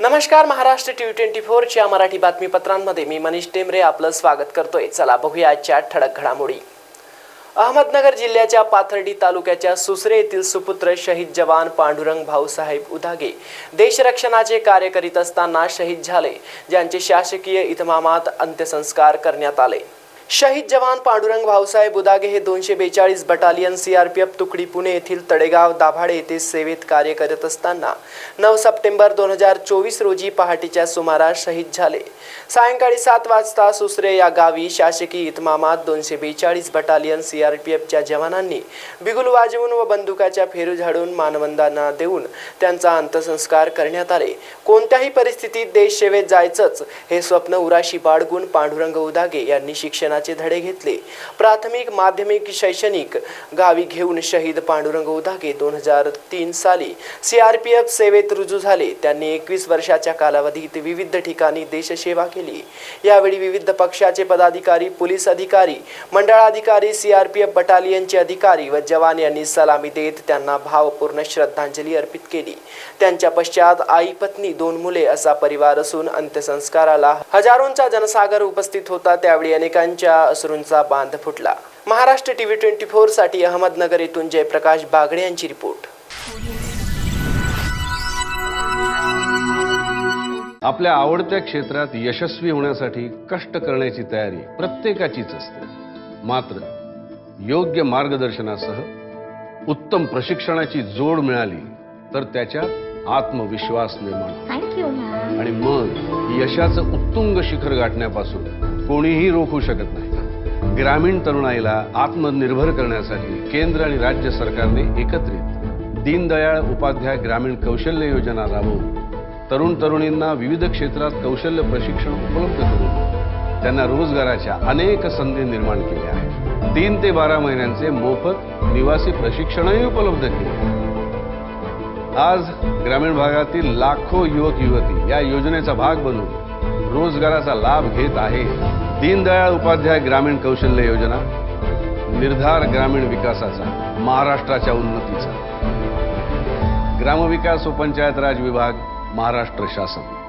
नमस्कार Maharashtra T twenty फोरच्या मराठी बातमीपत्रांमध्ये मी मनीष टेमरे आपलं स्वागत करतोय. चला बघूया आजच्या ठळक घडामोडी. अहमदनगर जिल्ह्याच्या पाथर्डी तालुक्याच्या सुसरे येथील सुपुत्र शहीद जवान पांडुरंग भाऊसाहेब उदागे देशरक्षणाचे कार्य करीत असताना शहीद झाले ज्यांचे शासकीय इतमामात अंत्यसंस्कार करण्यात आले. शहीद जवान पांडुरंग भाऊसाहेब उदागे हे दोनशे बेचाळीस बटालियन सीआरपीएफ तुकडी पुणे येथील तडेगाव दाभाडे येथे सेवेत कार्य करत असताना नऊ सप्टेंबर दोन हजार चोवीस रोजी पहाटेच्या सुमारास शहीद झाले. सायंकाळी सात वाजता सुसरे या गावी शासकीय इतमामात दोनशे बेचाळीस बटालियन सीआरपीएफच्या जवानांनी बिगुल वाजवून व बंदुकाच्या फेरू झाडून मानवंदना देऊन त्यांचा अंत्यसंस्कार करण्यात आले. कोणत्याही परिस्थितीत देश सेवेत जायचंच हे स्वप्न उराशी बाळगून पांडुरंग उदागे यांनी शिक्षण शिक्षणाचे धडे घेतले. प्राथमिक माध्यमिक शैक्षणिक गावी घेऊन शहीद पांडुरंग उदागे दोन हजार तीन साली सीआरपीएफ सेवेत रुजू झाले. त्यांनी एकवीस वर्षाच्या कालावधीत विविध ठिकाणी देशसेवा केली. यावेळी विविध पक्षाचे पदाधिकारी पोलीस अधिकारी मंडळाधिकारी सीआरपीएफ बटालियनचे अधिकारी व जवान यांनी सलामी देत त्यांना भावपूर्ण श्रद्धांजली अर्पित केली. त्यांच्या पश्चात आई पत्नी दोन मुले असा परिवार असून अंत्यसंस्काराला हजारोंचा जनसागर उपस्थित होता. त्यावेळी अनेकांच्या अश्रूंचा बांध फुटला. महाराष्ट्र टीव्ही ट्वेंटी फोरसाठी अहमदनगर येथून जयप्रकाश बागडे यांची रिपोर्ट. आपल्या आवडत्या क्षेत्रात यशस्वी होण्यासाठी कष्ट करण्याची तयारी प्रत्येकाचीच असते. मात्र योग्य मार्गदर्शनासह उत्तम प्रशिक्षणाची जोड मिळाली तर त्याच्यात आत्मविश्वास निर्माण होतो. थँक्यू मॅम आणि मग यशाचं उत्तुंग शिखर गाठण्यापासून कोणीही रोखू शकत नाही. ग्रामीण तरुणाईला आत्मनिर्भर करण्यासाठी केंद्र आणि राज्य सरकारने एकत्रित दीनदयाळ उपाध्याय ग्रामीण कौशल्य योजना राबवून तरुण तरुणींना विविध क्षेत्रात कौशल्य प्रशिक्षण उपलब्ध करून त्यांना रोजगाराच्या अनेक संधी निर्माण केल्या आहेत. तीन ते बारा महिन्यांचे मोफत निवासी प्रशिक्षणही उपलब्ध केले. आज ग्रामीण भागातील लाखो युवक युवती या योजनेचा भाग बनून रोजगाराचा लाभ घेत आहे. दीनदयाळ उपाध्याय ग्रामीण कौशल्य योजना निर्धार ग्रामीण विकासाचा महाराष्ट्राच्या उन्नतीचा. ग्रामविकास व पंचायत राज विभाग महाराष्ट्र शासन.